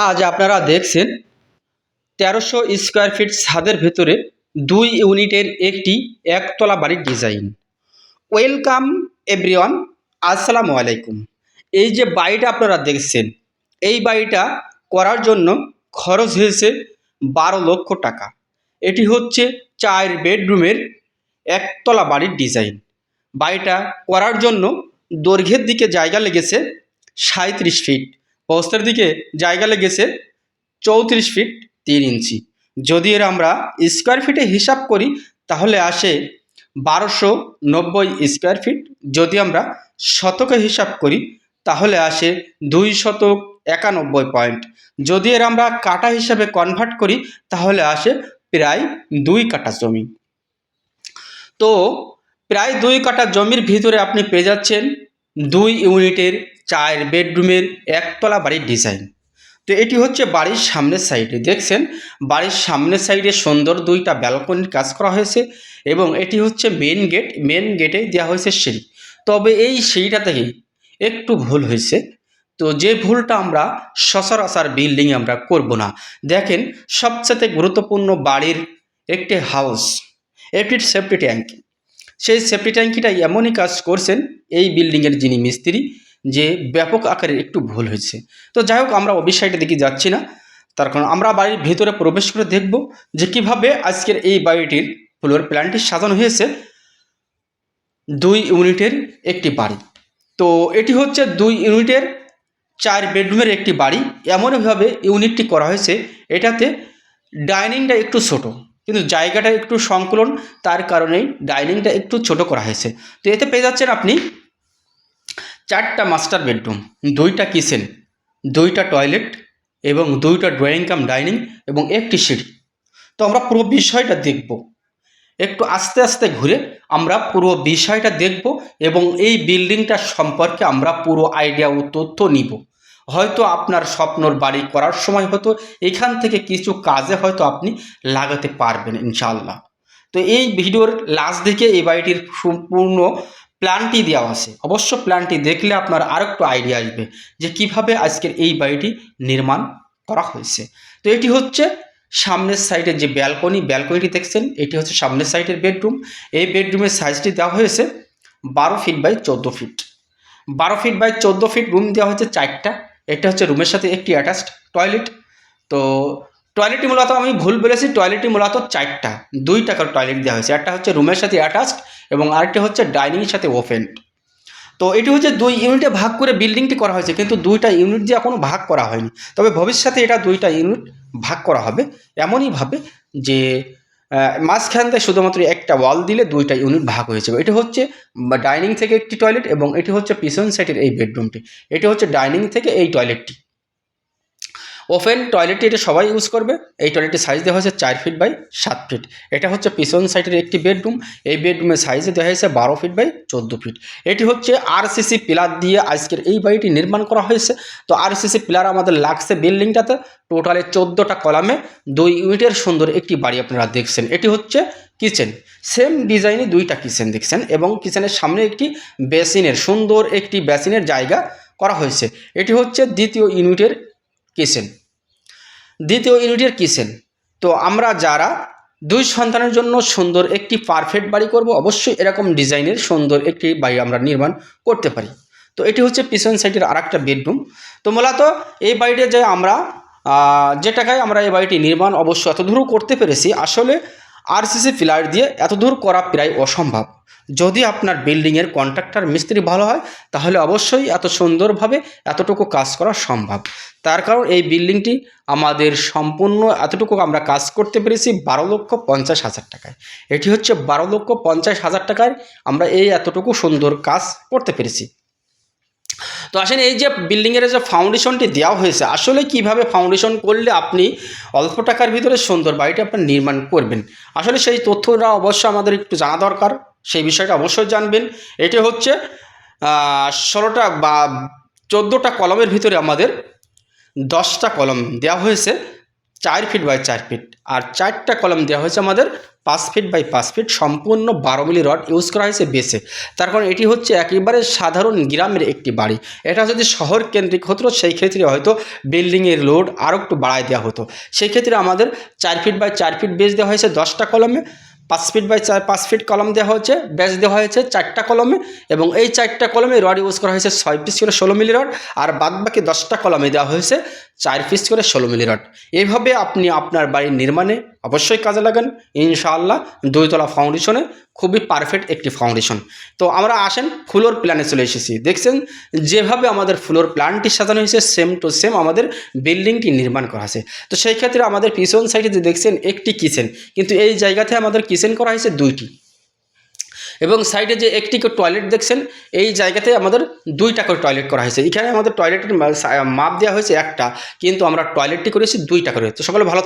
আজ আপনারা দেখছেন তেরোশো স্কোয়ার ফিট ছাদের ভেতরে দুই ইউনিটের একটি একতলা বাড়ির ডিজাইন। ওয়েলকাম এভরিওয়ান, আসসালামু আলাইকুম। এই যে বাড়িটা আপনারা দেখছেন, এই বাড়িটা করার জন্য খরচ হয়েছে বারো লক্ষ টাকা। এটি হচ্ছে চার বেডরুমের একতলা বাড়ির ডিজাইন। বাড়িটা করার জন্য দৈর্ঘ্যের দিকে জায়গা লেগেছে সাঁত্রিশ ফিট। প্রস্থের দিকে জায়গা লেগেছে চৌত্রিশ ফিট তিন ইঞ্চি। যদি এর আমরা স্কোয়ার ফিটে হিসাব করি, তাহলে আসে বারোশো নব্বই স্কোয়ার ফিট। যদি আমরা শতকে হিসাব করি, তাহলে আসে দুই শতক একানব্বই পয়েন্ট। যদি এর আমরা কাটা হিসাবে কনভার্ট করি, তাহলে আসে প্রায় দুই কাটা জমি। তো প্রায় দুই কাটা জমির ভিতরে আপনি পেয়ে যাচ্ছেন দুই ইউনিটের চার বেডরুমের একতলা বাড়ির ডিজাইন তো এটি হচ্ছে বাড়ির সামনের সাইডে দেখছেন, বাড়ির সামনের সাইডে সুন্দর দুইটা ব্যালকনির কাজ করা হয়েছে এবং এটি হচ্ছে মেন গেট মেন গেটে দেওয়া হয়েছে সিঁড়ি। তবে এই সিঁড়িটা থেকে একটু ভুল হয়েছে। তো যে ভুলটা আমরা সচরাচর বিল্ডিং আমরা করব না। দেখেন সবচেয়ে গুরুত্বপূর্ণ বাড়ির একটি হাউস একটি সেফটি ট্যাঙ্ক সেই সেফটি ট্যাঙ্কিটা এমনই কাজ করছেন এই বিল্ডিংয়ের যিনি মিস্ত্রি যে ব্যাপক আকারের একটু ভুল হয়েছে। তো যাই হোক, আমরা ওই বিষয়টা দিকে যাচ্ছি না। তার কারণ আমরা বাড়ির ভেতরে প্রবেশ করে দেখব যে কীভাবে আজকের এই বাড়িটির ফ্লোর প্ল্যানটি সাজানো হয়েছে দুই ইউনিটের একটি বাড়ি। তো এটি হচ্ছে দুই ইউনিটের চার বেডরুমের একটি বাড়ি। এমনভাবে ইউনিটটি করা হয়েছে। এটাতে ডাইনিংটা একটু ছোট। কিন্তু জায়গাটা একটু সংকুলন, তার কারণেই ডাইনিংটা একটু ছোট করা হয়েছে। তো এতে পেয়ে যাচ্ছেন আপনি চারটা মাস্টার বেডরুম দুইটা কিচেন দুইটা টয়লেট এবং দুইটা ড্রয়িং কাম ডাইনিং এবং একটি সিঁড়ি। তো আমরা পুরো বিষয়টা দেখব। একটু আস্তে আস্তে ঘুরে আমরা পুরো বিষয়টা দেখব এবং এই বিল্ডিংটা সম্পর্কে আমরা পুরো আইডিয়া ও তথ্য নিব। হয়তো আপনার স্বপ্নর বাড়ি করার সময় হয়তো এখান থেকে কিছু কাজে হয়তো আপনি লাগাতে পারবেন ইনশাল্লাহ তো এই ভিডিওর লাস্ট দিকে এই বাড়িটির সম্পূর্ণ প্ল্যানটি দেওয়া আছে। অবশ্য প্ল্যানটি দেখলে আপনার আর একটু আইডিয়া আসবে যে কীভাবে আজকের এই বাড়িটি নির্মাণ করা হয়েছে। তো এটি হচ্ছে সামনের সাইডের যে ব্যালকনি, ব্যালকনিটি দেখছেন, এটি হচ্ছে সামনের সাইডের বেডরুম। এই বেডরুমের সাইজটি দেওয়া হয়েছে বারো ফিট বাই চোদ্দ ফিট। বারো ফিট বাই চোদ্দ ফিট রুম দেওয়া হয়েছে চারটা এটা হচ্ছে রুমের সাথে একটি অ্যাটাচড টয়লেট তো টয়লেটটি মূলত আমি ভুল বলেছি টয়লেটটি মূলত চারটা, দুই টাকার টয়লেট দেওয়া হয়েছে। একটা হচ্ছে রুমের সাথে অ্যাটাচড এবং আরেকটি হচ্ছে ডাইনিংয়ের সাথে ওপেন তো এটি হচ্ছে দুই ইউনিটে ভাগ করে বিল্ডিংটি করা হয়েছে, কিন্তু দুইটা ইউনিট দিয়ে এখনও ভাগ করা হয়নি। তবে ভবিষ্যতে এটা দুইটা ইউনিট ভাগ করা হবে এমনইভাবে যে আহ, মাঝখান থেকে শুধুমাত্র একটা ওয়াল দিলে দুইটা ইউনিট ভাগ হয়ে যাবে। এটা হচ্ছে ডাইনিং থেকে একটি টয়লেট এবং এটি হচ্ছে পিছন সাইডের এই বেডরুমটি এটি হচ্ছে ডাইনিং থেকে এই টয়লেটটি ওপেন টয়লেটটি এটা সবাই ইউজ করবে। এই টয়লেটের সাইজ দেওয়া হয়েছে চার ফিট বাই সাত ফিট এটা হচ্ছে পিছন সাইডের একটি বেডরুম এই বেডরুমের সাইজে দেওয়া হয়েছে বারো ফিট বাই চোদ্দ ফিট এটি হচ্ছে আরসিসি পিলার দিয়ে আজকের এই বাড়িটি নির্মাণ করা হয়েছে। তো আরসিসি পিলার আমাদের লাগছে বিল্ডিংটাতে। টোটালে চোদ্দোটা কলামে দুই ইউনিটের সুন্দর একটি বাড়ি আপনারা দেখছেন। এটি হচ্ছে কিচেন সেম ডিজাইনে দুইটা কিচেন দেখছেন এবং কিচেনের সামনে একটি বেসিনের সুন্দর একটি বেসিনের জায়গা করা হয়েছে। এটি হচ্ছে দ্বিতীয় ইউনিটের কিচেন দ্বিতীয় ইউনিটের কিচেন তো আমরা যারা দুই সন্তানের জন্য সুন্দর একটি পারফেক্ট বাড়ি করব, অবশ্যই এরকম ডিজাইনের সুন্দর একটি বাড়ি আমরা নির্মাণ করতে পারি। তো এটি হচ্ছে পিছন সাইডের আর একটা বেডরুম। তো মূলত এই বাড়িটা যে আমরা যে টাকায় আমরা এই বাড়িটি নির্মাণ অবশ্য এত দূরও করতে পেরেছি, আসলে আরসিসি ফিলার দিয়ে এত দূর করা প্রায় অসম্ভব। যদি আপনার বিল্ডিংয়ের কন্ট্রাক্টর মিস্ত্রি ভালো হয়, তাহলে অবশ্যই এত সুন্দরভাবে এতটুকু কাজ করা সম্ভব। তার কারণ এই বিল্ডিংটি আমাদের সম্পূর্ণ এতটুকু আমরা কাজ করতে পেরেছি বারো লক্ষ পঞ্চাশ হাজার টাকায়। এটি হচ্ছে বারো লক্ষ পঞ্চাশ হাজার টাকায় আমরা এই এতটুকু সুন্দর কাজ করতে পেরেছি। তো আসেন, এই যে বিল্ডিংয়ের যে ফাউন্ডেশনটি দেওয়া হয়েছে, আসলে কীভাবে ফাউন্ডেশন করলে আপনি অল্প টাকার ভিতরে সুন্দর বাড়িটি আপনার নির্মাণ করবেন? আসলে সেই তথ্যটা অবশ্যই আমাদের একটু জানা দরকার, সেই বিষয়টা অবশ্যই জানবেন। এটি হচ্ছে ষোলোটা বা চোদ্দোটা কলমের ভিতরে আমাদের দশটা কলম দেওয়া হয়েছে। চার ফিট বাই চার ফিট আর চারটা কলম দেওয়া হয়েছে আমাদের পাঁচ ফিট বাই পাঁচ ফিট সম্পূর্ণ বারো মিলি রড ইউজ করা হয়েছে বেসে তার কারণ এটি হচ্ছে একেবারে সাধারণ গ্রামের একটি বাড়ি। এটা যদি শহর কেন্দ্রিক হতো, সেই ক্ষেত্রে হয়তো বিল্ডিংয়ের লোড আরও একটু বাড়ায় দেওয়া হতো। সেই ক্ষেত্রে আমাদের চার ফিট বাই চার ফিট বেস দেওয়া হয়েছে দশটা কলমে পাঁচ ফিট বাই চার, পাঁচ ফিট কলম দেওয়া হয়েছে ব্যাস দেওয়া হয়েছে চারটা কলমে এবং এই চারটা কলমে রড ইউজ করা হয়েছে ছয় পিস করে ষোলো মিলি রড আর বাদ বাকি দশটা কলমে দেওয়া হয়েছে চার পিস করে ষোলো মিলি রড এইভাবে আপনি আপনার বাড়ির নির্মাণে অবশ্যই কাজে লাগান। ইনশাআল্লাহ দুইতলা ফাউন্ডেশনে খুবই পারফেক্ট একটি ফাউন্ডেশন তো আমরা আসেন ফ্লোর প্ল্যানে চলে এসেছি। দেখছেন, যেভাবে আমাদের ফ্লোর প্ল্যানটি সাজানো হয়েছে সেম টু সেম আমাদের বিল্ডিংটি নির্মাণ করা আছে। তো সেই ক্ষেত্রে আমাদের পিছন সাইডে যে দেখছেন, একটি কিচেন কিন্তু এই জায়গাতে আমাদের কিচেন করা হয়েছে দুইটি। এবং সাইডে যে একটি করে টয়লেট দেখছেন, এই জায়গাতে আমাদের দুইটা করে টয়লেট করা হয়েছে। এখানে আমাদের টয়লেটের মাপ দেওয়া হয়েছে একটা। কিন্তু আমরা টয়লেটটি করেছি দুইটা করে। তো সকলে ভালো